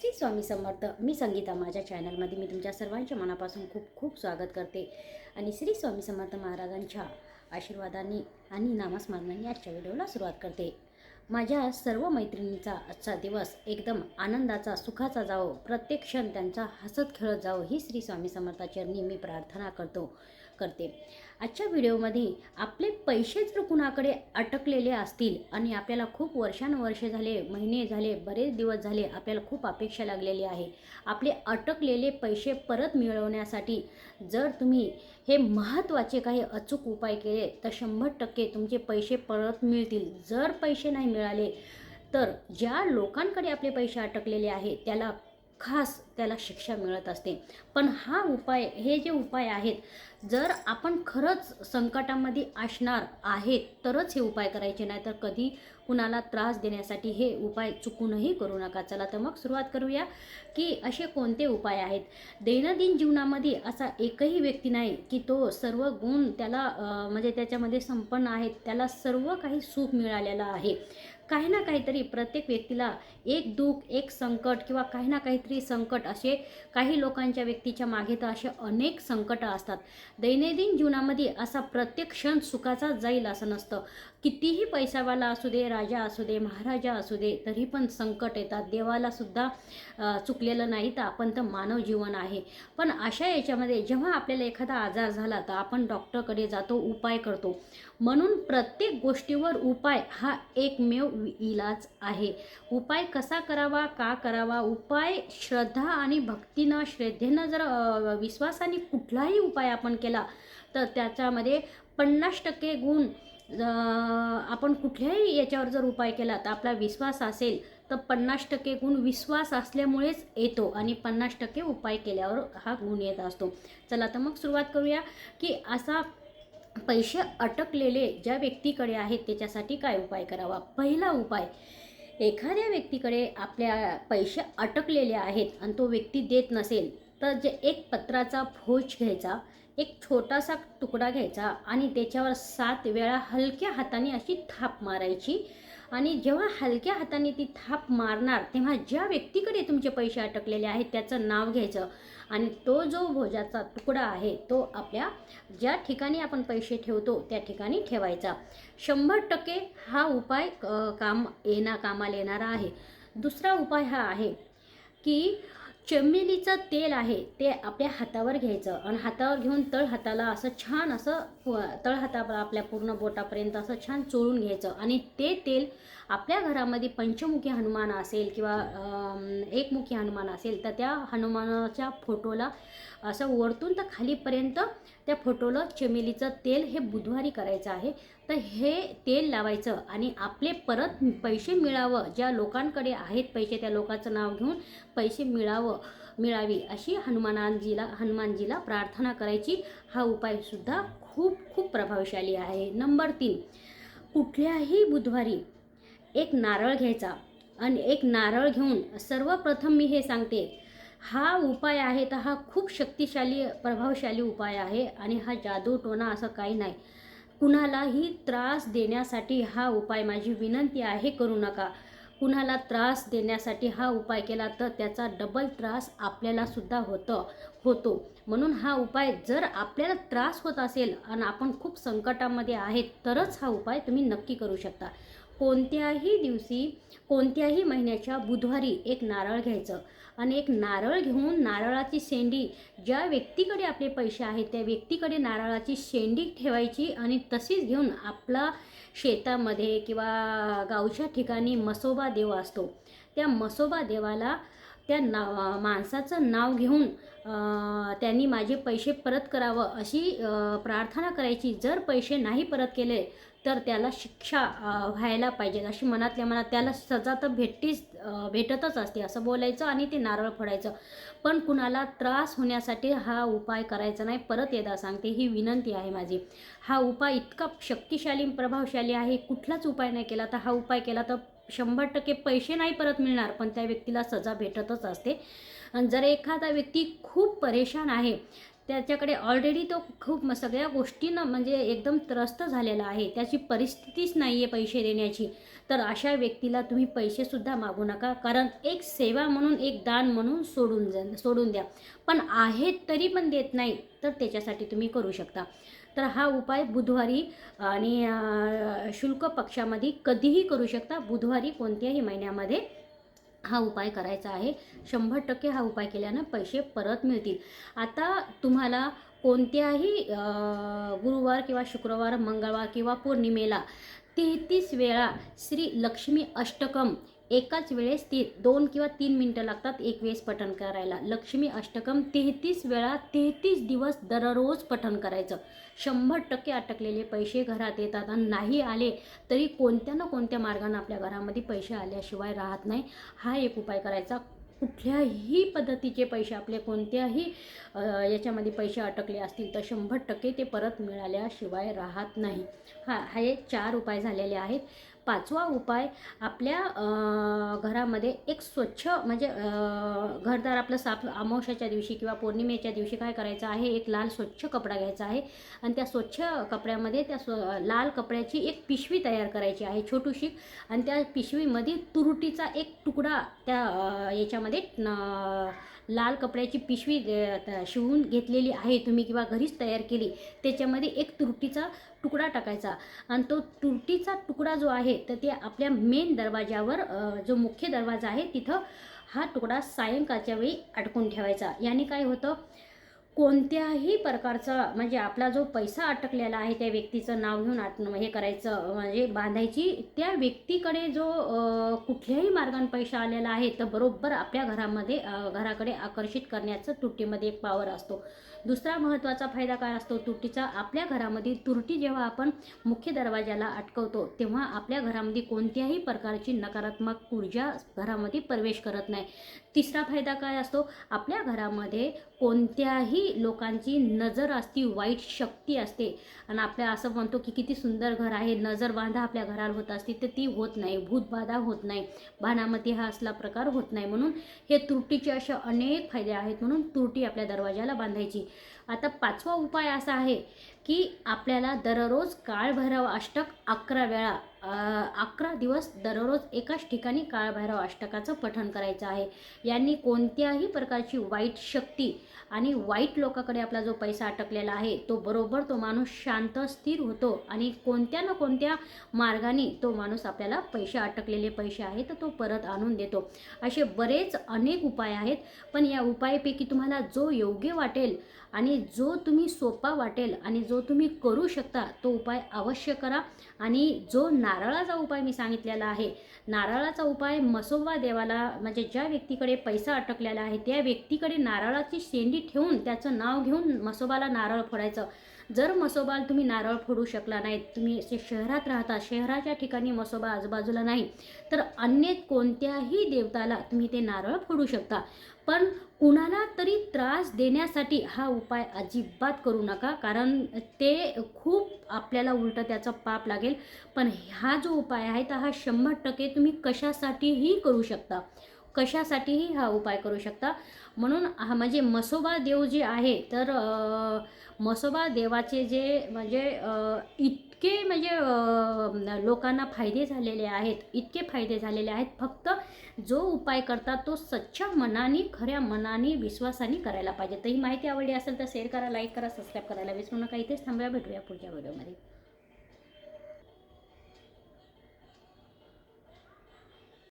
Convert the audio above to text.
श्री स्वामी समर्थ मी संगीता माझ्या चॅनलमध्ये मी तुमच्या सर्वांच्या मनापासून खूप खूप स्वागत करते. आणि श्री स्वामी समर्थ महाराजांच्या आशीर्वादांनी आणि नामस्मरणाने आजच्या व्हिडिओला सुरुवात करते. माझ्या सर्व मैत्रिणींचा आजचा दिवस एकदम आनंदाचा सुखाचा जावो. प्रत्येक क्षण त्यांचा हसत खेळत जावो. ही श्री स्वामी समर्थाचरणी मी प्रार्थना करतो. करते. आजच्या व्हिडिओमध्ये आपले पैसे जर कुणाकडे अटकलेले असतील आणि आपल्याला खूप वर्षानुवर्षे झाले महिने झाले बरेच दिवस झाले आपल्याला खूप अपेक्षा लागलेली आहे. आपले अटकलेले पैसे परत मिळवण्यासाठी जर तुम्ही हे महत्त्वाचे काही अचूक उपाय केले तर शंभर टक्के तुमचे पैसे परत मिळतील. जर पैसे नाही मिळाले तर ज्या लोकांकडे आपले पैसे अटकलेले आहे त्याला खास त्याला शिक्षा मिळत असते. पण हा उपाय हे जे उपाय आहेत जर आपण खरंच संकटामध्ये असणार आहेत तरच हे उपाय करायचे. नाही तर कधी कुणाला त्रास देण्यासाठी हे उपाय चुकूनही करू नका. चला तर मग सुरुवात करूया की असे कोणते उपाय आहेत? दैनंदिन जीवनामध्ये असा एकही व्यक्ती नाही की तो सर्व गुण त्याला म्हणजे त्याच्यामध्ये संपन्न आहेत त्याला सर्व काही सुख मिळालेलं आहे. काही ना काहीतरी प्रत्येक व्यक्तीला एक दुःख एक संकट किंवा काही ना काहीतरी संकट असे काही लोकांच्या व्यक्तीच्या मागे तर असे अनेक संकट असतात. दैनंदिन जीवनामध्ये असा प्रत्येक क्षण सुखाचा जाईल असं नसतं. कितीही पैसावाला असू दे राजा असू दे महाराजा असू दे तरी पण संकट येतात. देवाला सुद्धा चुकलेलं नाही तर आपण तर मानव जीवन आहे. पण अशा याच्यामध्ये जेव्हा आपल्याला एखादा आजार झाला तर आपण डॉक्टरकडे जातो उपाय करतो. म्हणून प्रत्येक गोष्टीवर उपाय हा एकमेव इलाज आहे. उपाय कसा करावा का करावा? उपाय श्रद्धा आणि भक्तीनं श्रद्धेनं जर विश्वासाने कुठलाही उपाय आपण केला तर त्याच्यामध्ये पन्नास टक्के गुण आपण कुठल्याही याच्यावर जर उपाय केला तर आपला विश्वास असेल तर पन्नास टक्के गुण विश्वास असल्यामुळेच येतो आणि पन्नास टक्के उपाय केल्यावर हा गुण येत असतो. चला तर मग सुरुवात करूया की असा पैसे अटकलेले ज्या व्यक्तीकडे आहेत त्याच्यासाठी काय उपाय करावा? पहिला उपाय एखाद्या व्यक्तीकडे आपल्या पैसे अटकलेले आहेत आणि तो व्यक्ती देत नसेल तर जे एक पत्राचा भोज घ्यायचा एक छोटासा तुकडा घ्यायचा आणि त्याच्यावर सात वेळा हलक्या हाताने अशी थाप मारायची आणि जेव्हा हलक्या हाताने ती थाप मारणार तेव्हा ज्या व्यक्तीकडे तुमचे पैसे अटकलेले आहेत त्याचं नाव घ्यायचं. आणि तो जो भोजाचा तुकडा आहे तो आपल्या ज्या ठिकाणी आपण पैसे ठेवतो त्या ठिकाणी ठेवायचा. शंभर टक्के हा उपाय काम येणार कामाला येणारा आहे. दुसरा उपाय हा आहे की चमेलीचं तेल आहे ते आपल्या हातावर घ्यायचं. आणि हातावर घेऊन तळ हाताला असं छान असं तळ हाताला आपल्या पूर्ण बोटापर्यंत असं छान चोळून घ्यायचं. आणि ते तेल आपल्या घरामध्ये पंचमुखी हनुमान असेल किंवा एकमुखी हनुमान असेल तर त्या हनुमानाच्या फोटोला असं वरतून तर खालीपर्यंत त्या फोटोला चमेलीचं तेल हे बुधवारी करायचं आहे. तर हे तेल लावायचं आणि आपले परत पैसे मिळावं. ज्या लोकांकडे आहेत पैसे त्या लोकांचं नाव घेऊन पैसे मिळावं मिळावी अशी हनुमानाजीला हनुमानजीला प्रार्थना करायची. हा उपायसुद्धा खूप खूप प्रभावशाली आहे. नंबर तीन कुठल्याही बुधवारी एक नारळ घ्यायचा आणि एक नारळ घेऊन सर्वप्रथम मी हे सांगते हा उपाय आहे तर हा खूप शक्तिशाली प्रभावशाली उपाय आहे आणि हा जादू टोना असं काही नाही. कुणालाही त्रास देण्यासाठी हा उपाय माझी विनंती आहे करू नका. कुणाला त्रास देण्यासाठी हा उपाय केला तर त्याचा डबल त्रास आपल्यालासुद्धा होतं होतो. म्हणून हा उपाय जर आपल्याला त्रास होत असेल आणि आपण खूप संकटामध्ये आहेत तरच हा उपाय तुम्ही नक्की करू शकता. कोणत्याही दिवशी कोणत्याही महिन्याच्या बुधवारी एक नारळ घ्यायचं आणि एक नारळ घेऊन नारळाची शेंडी ज्या व्यक्तीकडे आपले पैसे आहेत त्या व्यक्तीकडे नारळाची शेंडी ठेवायची आणि तशीच घेऊन आपला शेतामध्ये किंवा गावच्या ठिकाणी मसोबा देव असतो. त्या मसोबा देवाला त्या ना माणसाचं नाव घेऊन त्यांनी माझे पैसे परत करावं अशी प्रार्थना करायची. जर पैसे नाही परत केले तर त्याला शिक्षा व्हायला पाहिजे. अशी मनातल्या मनात त्याला सजा तर भेटतीच भेटतच असते असं बोलायचं आणि ते नारळ फोडायचं. पण कुणाला त्रास होण्यासाठी हा उपाय करायचा नाही. परत एकदा सांगते ही विनंती आहे माझी. हा उपाय इतका शक्तिशाली प्रभावशाली आहे. कुठलाच उपाय नाही केला तर हा उपाय केला तर शंभर टक्के पैसे नाही परत मिळणार पण त्या व्यक्तीला सजा भेटतच असते. आणि जर एखादा व्यक्ती खूप परेशान आहे त्याच्याकडे ऑलरेडी तो खूप सगळ्या गोष्टीनं म्हणजे एकदम त्रस्त झालेला आहे त्याची परिस्थितीच नाही आहे पैसे देण्याची तर अशा व्यक्तीला तुम्ही पैसेसुद्धा मागू नका. कारण एक सेवा म्हणून एक दान म्हणून सोडून जा सोडून द्या. पण आहेत तरी पण देत नाही तर त्याच्यासाठी तुम्ही करू शकता. तर हा उपाय बुधवारी आणि शुल्क पक्षामध्ये कधीही करू शकता. बुधवारी कोणत्याही महिन्यामध्ये हा उपाय करायचा आहे. शंभर टक्के हा उपाय केल्यानं पैसे परत मिळतील. आता तुम्हाला कोणत्याही गुरुवार किंवा शुक्रवार मंगळवार किंवा पौर्णिमेला तेहतीस वेळा श्री लक्ष्मी अष्टकम एकाच वेळेस ती दोन किंवा तीन मिनटं लागतात एक वेळेस पठण करायला. लक्ष्मी अष्टकम तेहतीस वेळा तेहतीस दिवस दररोज पठण करायचं. शंभर टक्के अटकलेले पैसे घरात येतात आणि नाही आले तरी कोणत्या ना कोणत्या मार्गाने आपल्या घरामध्ये पैसे आल्याशिवाय राहत नाही. हा एक उपाय करायचा. कुठल्याही पद्धतीचे पैसे आपले कोणत्याही याच्यामध्ये पैसे अटकले असतील तर शंभर टक्के ते परत मिळाल्याशिवाय राहत नाही. हा हे चार उपाय झालेले आहेत. पाचवा उपाय आपल्या घरामध्ये एक स्वच्छ म्हणजे घरदार आपलं साफ अमावश्याच्या दिवशी किंवा पौर्णिमेच्या दिवशी काय करायचं आहे? एक लाल स्वच्छ कपडा घ्यायचा आहे आणि त्या स्वच्छ कपड्यामध्ये त्या स्व लाल कपड्याची एक पिशवी तयार करायची आहे छोटूशी आणि त्या पिशवीमध्ये तुरटीचा एक तुकडा त्या याच्यामध्ये लाल कपड्याची पिशवी त- शिवून घेतलेली आहे तुम्ही किंवा घरीच तयार केली त्याच्यामध्ये एक तुरटीचा तुकडा टाकायचा. आणि तो तुरटीचा तुकडा जो आहे तर ते आपल्या मेन दरवाज्यावर जो मुख्य दरवाजा आहे तिथं हा तुकडा सायंकाळच्या वेळी अडकून ठेवायचा. याने काय होतं कोणत्याही प्रकारचा म्हणजे आपला जो पैसा अटकलेला आहे त्या व्यक्तीचं नाव घेऊन आट हे करायचं म्हणजे बांधायची त्या व्यक्तीकडे जो कुठल्याही मार्गाने पैसा आलेला आहे तर बरोबर आपल्या घरामध्ये घराकडे आकर्षित करण्याचं तुरटीमध्ये एक पावर असतो. दुसरा महत्त्वाचा फायदा काय असतो? तुरटीचा आपल्या घरामध्ये तुरटी जेव्हा आपण मुख्य दरवाजाला अटकवतो तेव्हा आपल्या घरामध्ये कोणत्याही प्रकारची नकारात्मक ऊर्जा घरामध्ये प्रवेश करत नाही. तिसरा फायदा काय असतो? आपल्या घरामध्ये कोणत्याही लोकांची नजर असती वाईट शक्ती असते. आणि आपल्या असं म्हणतो की किती सुंदर घर आहे नजर बांधा आपल्या घराला होत असते तर ती होत नाही. भूतबाधा होत नाही. भानामती हा असला प्रकार होत नाही. म्हणून हे तुरटीचे असे अनेक फायदे आहेत. म्हणून तुरटी आपल्या दरवाजाला बांधायची. आता पाचवा उपाय असा आहे की आपल्याला दररोज काळभैरव अष्टक अकरा वेळा अकरा दिवस दररोज एकाच ठिकाणी काळभैरव अष्टकाचं पठण करायचं आहे. यांनी कोणत्याही प्रकारची वाईट शक्ती आणि वाईट लोकाकडे आपला जो पैसा अटकलेला आहे तो बरोबर तो माणूस शांत स्थिर होतो. आणि कोणत्या ना कोणत्या मार्गाने तो माणूस आपल्याला पैसे अटकलेले पैसे आहेत तर तो परत आणून देतो. असे बरेच अनेक उपाय आहेत पण या उपायापैकी तुम्हाला जो योग्य वाटेल आणि जो तुम्ही सोपा वाटेल आणि जो तुम्ही करू शकता तो उपाय अवश्य करा. आणि जो नारळाचा उपाय मी सांगितलेला आहे नारळाचा उपाय मसोबा देवाला म्हणजे ज्या व्यक्तीकडे पैसा अटकलेला आहे त्या व्यक्तीकडे नारळाची शेंडी ठेवून त्याचं नाव घेऊन मसोबाला नारळ फोडायचं. जर मसोबाला तुम्ही नारळ फोडू शकला नाही तुम्ही असे शहरात राहता शहराच्या ठिकाणी मसोबा आजूबाजूला नाही तर अन्य कोणत्याही देवताला तुम्ही ते नारळ फोडू शकता. पण कुणाला तरी त्रास देण्यासाठी हा उपाय अजिबात करू नका कारण ते खूप आपल्याला उलटं त्याचं पाप लागेल. पण हा जो उपाय आहे तर हा शंभर टक्के तुम्ही कशासाठीही करू शकता. कशासाठीही हा उपाय करू शकता. म्हणून हा म्हणजे मसोबा देव जे आहे तर मसोबा देवाचे जे म्हणजे इतके म्हणजे लोकांना फायदे झालेले आहेत इतके फायदे झालेले आहेत फक्त जो उपाय करतात तो सच्च्या मनाने खऱ्या मनाने विश्वासाने करायला पाहिजे. तर ही माहिती आवडली असेल तर शेअर करा लाईक करा सबस्क्राईब करायला विसरू नका. इथेच थांबूया. भेटूया पुढच्या व्हिडिओमध्ये